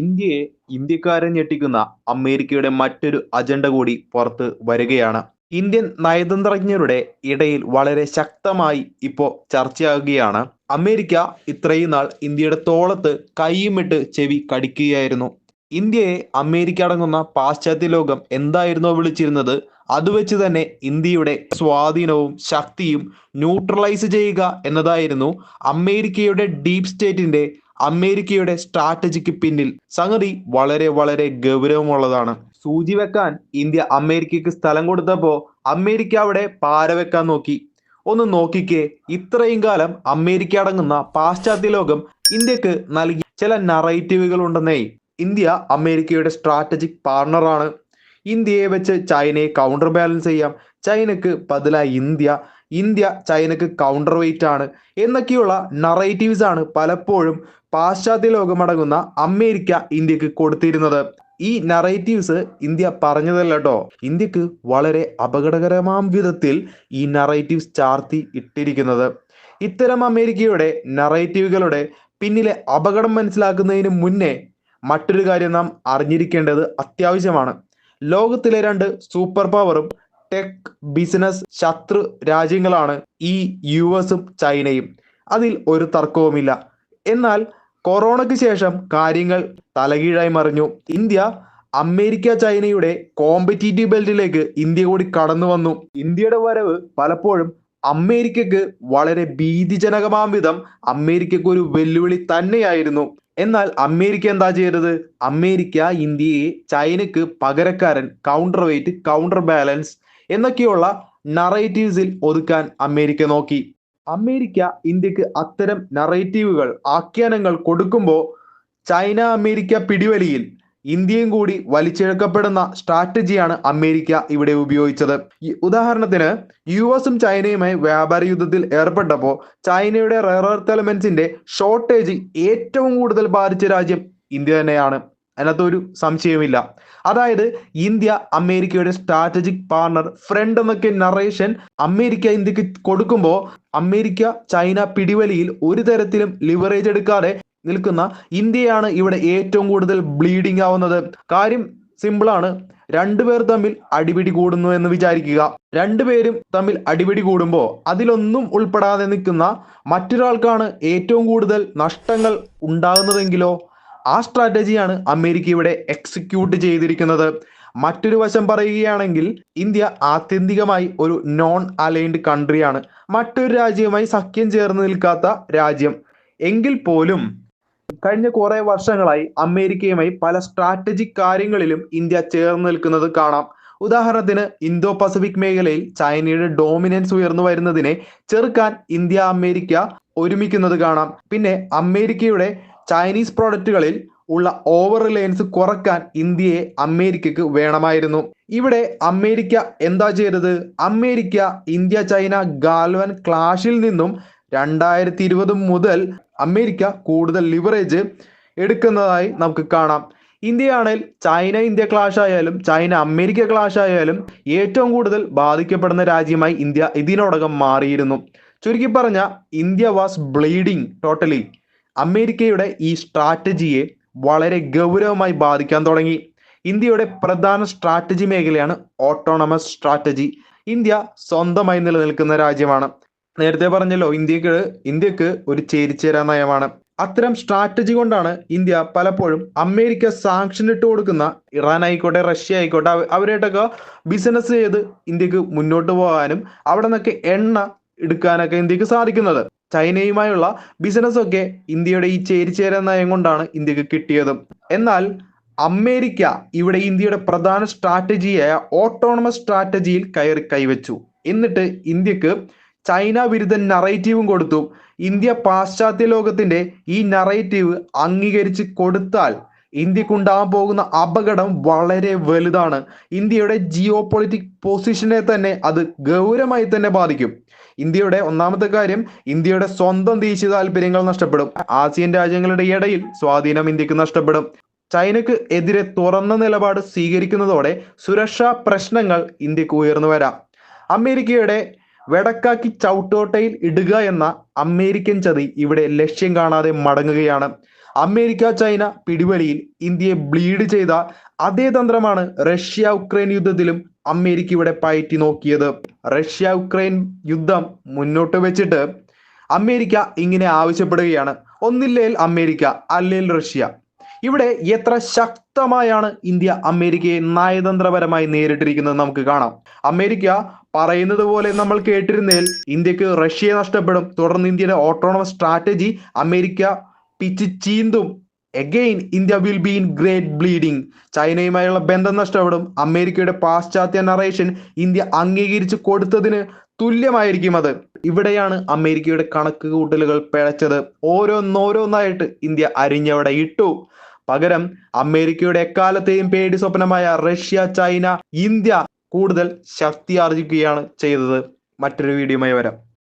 ഇന്ത്യയെ ഇന്ത്യക്കാരെ ഞെട്ടിക്കുന്ന അമേരിക്കയുടെ മറ്റൊരു അജണ്ട കൂടി പുറത്ത് വരികയാണ്. ഇന്ത്യൻ നയതന്ത്രജ്ഞരുടെ ഇടയിൽ വളരെ ശക്തമായി ഇപ്പോൾ ചർച്ചയാകുകയാണ് അമേരിക്ക ഇത്രയും നാൾ ഇന്ത്യയുടെ തോളത്ത് കൈയുമിട്ട് ചെവി കടിക്കുകയായിരുന്നു. ഇന്ത്യയെ അമേരിക്ക അടങ്ങുന്ന പാശ്ചാത്യ ലോകം എന്തായിരുന്നോ വിളിച്ചിരുന്നത് അത് വെച്ച് തന്നെ ഇന്ത്യയുടെ സ്വാധീനവും ശക്തിയും ന്യൂട്രലൈസ് ചെയ്യുക എന്നതായിരുന്നു അമേരിക്കയുടെ ഡീപ് സ്റ്റേറ്റിന്റെ അമേരിക്കയുടെ സ്ട്രാറ്റജിക്ക് പിന്നിൽ. സംഗതി വളരെ വളരെ ഗൗരവമുള്ളതാണ്. സൂചി വെക്കാൻ ഇന്ത്യ അമേരിക്കക്ക് സ്ഥലം കൊടുത്തപ്പോ അമേരിക്ക അവിടെ പാര വെക്കാൻ നോക്കി. ഒന്ന് നോക്കിക്കേ ഇത്രയും കാലം അമേരിക്ക അടങ്ങുന്ന പാശ്ചാത്യ ലോകം ഇന്ത്യയ്ക്ക് നൽകിയ ചില നറേറ്റീവുകൾ ഉണ്ടെന്നേ. ഇന്ത്യ അമേരിക്കയുടെ സ്ട്രാറ്റജിക് പാർട്ണറാണ്. ഇന്ത്യയെ വെച്ച് ചൈനയെ കൗണ്ടർ ബാലൻസ് ചെയ്യാം. ചൈനക്ക് ബദലായി ഇന്ത്യ ഇന്ത്യ ചൈനക്ക് കൗണ്ടർ വെയിറ്റ് ആണ്. എന്നൊക്കെയുള്ള നറേറ്റീവ്സ് ആണ് പലപ്പോഴും പാശ്ചാത്യ ലോകമടങ്ങുന്ന അമേരിക്ക ഇന്ത്യയ്ക്ക് കൊടുത്തിരുന്നത്. ഈ നറേറ്റീവ്സ് ഇന്ത്യ പറഞ്ഞതല്ല കേട്ടോ ഇന്ത്യയ്ക്ക് വളരെ അപകടകരമാം വിധത്തിൽ ഈ നറേറ്റീവ്സ് ചാർത്തി ഇട്ടിരിക്കുന്നത്. ഇത്തരം അമേരിക്കയുടെ നറേറ്റീവുകളുടെ പിന്നിലെ അപകടം മനസ്സിലാക്കുന്നതിന് മുന്നേ മറ്റൊരു കാര്യം നാം അറിഞ്ഞിരിക്കേണ്ടത് അത്യാവശ്യമാണ്. ലോകത്തിലെ രണ്ട് സൂപ്പർ പവറും ടെക് ബിസിനസ് ശത്രു രാജ്യങ്ങളാണ് ഈ യു എസും ചൈനയും. അതിൽ ഒരു തർക്കവുമില്ല. എന്നാൽ കൊറോണയ്ക്ക് ശേഷം കാര്യങ്ങൾ തലകീഴായി മറിഞ്ഞു. ഇന്ത്യ അമേരിക്ക ചൈനയുടെ കോമ്പറ്റീറ്റീവ് ബെൽറ്റിലേക്ക് ഇന്ത്യ കൂടി കടന്നു വന്നു. ഇന്ത്യയുടെ വരവ് പലപ്പോഴും അമേരിക്കക്ക് വളരെ ഭീതിജനകമാം വിധം അമേരിക്കക്ക് ഒരു വെല്ലുവിളി തന്നെയായിരുന്നു. എന്നാൽ അമേരിക്ക എന്താ ചെയ്തത്? അമേരിക്ക ഇന്ത്യയെ ചൈനക്ക് പകരക്കാരൻ കൗണ്ടർ വെയിറ്റ് കൗണ്ടർ ബാലൻസ് എന്നൊക്കെയുള്ള നറേറ്റീവ്സിൽ ഒതുക്കാൻ അമേരിക്ക നോക്കി. അമേരിക്ക ഇന്ത്യയ്ക്ക് അത്തരം നറേറ്റീവുകൾ ആഖ്യാനങ്ങൾ കൊടുക്കുമ്പോൾ ചൈന അമേരിക്ക പിടിവലിയിൽ ഇന്ത്യയും കൂടി വലിച്ചിഴക്കപ്പെടുന്ന സ്ട്രാറ്റജിയാണ് അമേരിക്ക ഇവിടെ ഉപയോഗിച്ചത്. ഉദാഹരണത്തിന് യു എസും ചൈനയുമായി വ്യാപാര യുദ്ധത്തിൽ ഏർപ്പെട്ടപ്പോൾ ചൈനയുടെ റെയർ എർത്ത് എലമെന്റ്സിന്റെ ഷോർട്ടേജ് ഏറ്റവും കൂടുതൽ ബാധിച്ച രാജ്യം ഇന്ത്യ തന്നെയാണ്. അതിനകത്ത് ഒരു സംശയമില്ല അതായത് ഇന്ത്യ അമേരിക്കയുടെ സ്ട്രാറ്റജിക് പാർട്ണർ ഫ്രണ്ട് എന്നൊക്കെ നറേഷൻ അമേരിക്ക ഇന്ത്യയ്ക്ക് കൊടുക്കുമ്പോൾ അമേരിക്ക ചൈന പിടിവലിയിൽ ഒരു തരത്തിലും ലിവറേജ് എടുക്കാതെ നിൽക്കുന്ന ഇന്ത്യയാണ് ഇവിടെ ഏറ്റവും കൂടുതൽ ബ്ലീഡിംഗ് ആവുന്നത്. കാര്യം സിമ്പിളാണ് രണ്ടുപേർ തമ്മിൽ അടിപിടി കൂടുന്നു എന്ന് വിചാരിക്കുക. രണ്ടുപേരും തമ്മിൽ അടിപിടി കൂടുമ്പോൾ അതിലൊന്നും ഉൾപ്പെടാതെ നിൽക്കുന്ന മറ്റൊരാൾക്കാണ് ഏറ്റവും കൂടുതൽ നഷ്ടങ്ങൾ ഉണ്ടാകുന്നതെങ്കിലോ ആ സ്ട്രാറ്റജിയാണ് അമേരിക്ക ഇവിടെ എക്സിക്യൂട്ട് ചെയ്തിരിക്കുന്നത്. മറ്റൊരു വശം പറയുകയാണെങ്കിൽ ഇന്ത്യ ആത്യന്തികമായി ഒരു നോൺ അലൈൻഡ് കൺട്രിയാണ് മറ്റൊരു രാജ്യവുമായി സഖ്യം ചേർന്ന് നിൽക്കാത്ത രാജ്യം. എങ്കിൽ പോലും കഴിഞ്ഞ കുറെ വർഷങ്ങളായി അമേരിക്കയുമായി പല സ്ട്രാറ്റജിക് കാര്യങ്ങളിലും ഇന്ത്യ ചേർന്ന് നിൽക്കുന്നത് കാണാം. ഉദാഹരണത്തിന് ഇന്തോ പസഫിക് മേഖലയിൽ ചൈനയുടെ ഡോമിനൻസ് ഉയർന്നു വരുന്നതിനെ ചെറുക്കാൻ ഇന്ത്യ അമേരിക്ക ഒരുമിക്കുന്നത് കാണാം. പിന്നെ അമേരിക്കയുടെ ചൈനീസ് പ്രോഡക്റ്റുകളിൽ ഉള്ള ഓവർ റിലയൻസ് കുറയ്ക്കാൻ ഇന്ത്യയെ അമേരിക്കക്ക് വേണമായിരുന്നു. ഇവിടെ അമേരിക്ക എന്താ ചെയ്തത്? അമേരിക്ക ഇന്ത്യ ചൈന ഗാൽവൻ ക്ലാഷിൽ നിന്നും രണ്ടായിരത്തി ഇരുപത് മുതൽ അമേരിക്ക കൂടുതൽ ലിവറേജ് എടുക്കുന്നതായി നമുക്ക് കാണാം. ഇന്ത്യയാണെങ്കിൽ ചൈന ഇന്ത്യ ക്ലാഷ് ആയാലും ചൈന അമേരിക്ക ക്ലാഷ് ആയാലും ഏറ്റവും കൂടുതൽ ബാധിക്കപ്പെടുന്ന രാജ്യമായി ഇന്ത്യ ഇതിനോടകം മാറിയിരുന്നു. ചുരുക്കി പറഞ്ഞ ഇന്ത്യ വാസ് ബ്ലീഡിങ് ടോട്ടലി അമേരിക്കയുടെ ഈ സ്ട്രാറ്റജിയെ വളരെ ഗൗരവമായി ബാധിക്കാൻ തുടങ്ങി. ഇന്ത്യയുടെ പ്രധാന സ്ട്രാറ്റജി മേഖലയാണ് ഓട്ടോണമസ് സ്ട്രാറ്റജി ഇന്ത്യ സ്വന്തമായി നിലനിൽക്കുന്ന രാജ്യമാണ്. നേരത്തെ പറഞ്ഞല്ലോ ഇന്ത്യയ്ക്ക് ഇന്ത്യയ്ക്ക് ഒരു ചേരിചേരാ നയമാണ്. അത്തരം സ്ട്രാറ്റജി കൊണ്ടാണ് ഇന്ത്യ പലപ്പോഴും അമേരിക്ക സാങ്ഷൻ ഇട്ട് കൊടുക്കുന്ന ഇറാൻ ആയിക്കോട്ടെ റഷ്യ ആയിക്കോട്ടെ അവരായിട്ടൊക്കെ ബിസിനസ് ചെയ്ത് ഇന്ത്യയ്ക്ക് മുന്നോട്ട് പോകാനും അവിടെ നിന്നൊക്കെ എണ്ണ എടുക്കാനൊക്കെ ഇന്ത്യയ്ക്ക് സാധിക്കുന്നത്. ചൈനയുമായുള്ള ബിസിനസ്സൊക്കെ ഇന്ത്യയുടെ ഈ ചേരിചേര നയം കൊണ്ടാണ് ഇന്ത്യയ്ക്ക് കിട്ടിയത്. എന്നാൽ അമേരിക്ക ഇവിടെ ഇന്ത്യയുടെ പ്രധാന സ്ട്രാറ്റജിയായ ഓട്ടോണമസ് സ്ട്രാറ്റജിയിൽ കയറി കൈവച്ചു. എന്നിട്ട് ഇന്ത്യയ്ക്ക് ചൈന വിരുദ്ധ നറേറ്റീവും കൊടുത്തു. ഇന്ത്യ പാശ്ചാത്യ ലോകത്തിന്റെ ഈ നറേറ്റീവ് അംഗീകരിച്ച് കൊടുത്താൽ ഇന്ത്യക്കുണ്ടാകാൻ പോകുന്ന അപകടം വളരെ വലുതാണ്. ഇന്ത്യയുടെ ജിയോ പൊളിറ്റിക് പൊസിഷനെ തന്നെ അത് ഗൗരവമായി തന്നെ ബാധിക്കും. ഇന്ത്യയുടെ ഒന്നാമത്തെ കാര്യം ഇന്ത്യയുടെ സ്വന്തം ദേശീയ താല്പര്യങ്ങൾ നഷ്ടപ്പെടും. ആസിയൻ രാജ്യങ്ങളുടെ ഇടയിൽ സ്വാധീനം ഇന്ത്യയ്ക്ക് നഷ്ടപ്പെടും. ചൈനക്ക് എതിരെ തുറന്ന നിലപാട് സ്വീകരിക്കുന്നതോടെ സുരക്ഷാ പ്രശ്നങ്ങൾ ഇന്ത്യയ്ക്ക് ഉയർന്നു വരാം. അമേരിക്കയുടെ വെടക്കാക്കി ചവിട്ടോട്ടയിൽ ഇടുക എന്ന അമേരിക്കൻ ചതി ഇവിടെ ലക്ഷ്യം കാണാതെ മടങ്ങുകയാണ്. അമേരിക്ക ചൈന പിടിവലിയിൽ ഇന്ത്യയെ ബ്ലീഡ് ചെയ്ത അതേ തന്ത്രമാണ് റഷ്യ ഉക്രൈൻ യുദ്ധത്തിലും അമേരിക്ക ഇവിടെ പയറ്റി നോക്കിയത്. റഷ്യ ഉക്രൈൻ യുദ്ധം മുന്നോട്ട് വെച്ചിട്ട് അമേരിക്ക ഇങ്ങനെ ആവശ്യപ്പെടുകയാണ്. ഒന്നില്ലേൽ അമേരിക്ക അല്ലെങ്കിൽ റഷ്യ. ഇവിടെ എത്ര ശക്തമായാണ് ഇന്ത്യ അമേരിക്കയെ നയതന്ത്രപരമായി നേരിട്ടിരിക്കുന്നത് നമുക്ക് കാണാം. അമേരിക്ക പറയുന്നത് പോലെ നമ്മൾ കേട്ടിരുന്നേൽ ഇന്ത്യയ്ക്ക് റഷ്യയെ നഷ്ടപ്പെടും. തുടർന്ന് ഇന്ത്യയുടെ autonomous strategy America pitch ചീന്തും. Again India will be in great bleeding ചൈനയുമായുള്ള ബന്ധം നഷ്ടപ്പെടും. അമേരിക്കയുടെ പാശ്ചാത്യ നറേഷൻ ഇന്ത്യ അംഗീകരിച്ചു കൊടുത്തതിന് തുല്യമായിരിക്കും അത്. ഇവിടെയാണ് അമേരിക്കയുടെ കണക്ക് കൂട്ടലുകൾ പിഴച്ചത്. ഓരോന്നോരോന്നായിട്ട് ഇന്ത്യ അരിഞ്ഞവിടെ ഇട്ടു. പകരം അമേരിക്കയുടെ എക്കാലത്തെയും പേടി സ്വപ്നമായ റഷ്യ ചൈന ഇന്ത്യ കൂടുതൽ ശക്തി ആർജിക്കുകയാണ് ചെയ്തത്. മറ്റൊരു വീഡിയോയുമായി വരാം.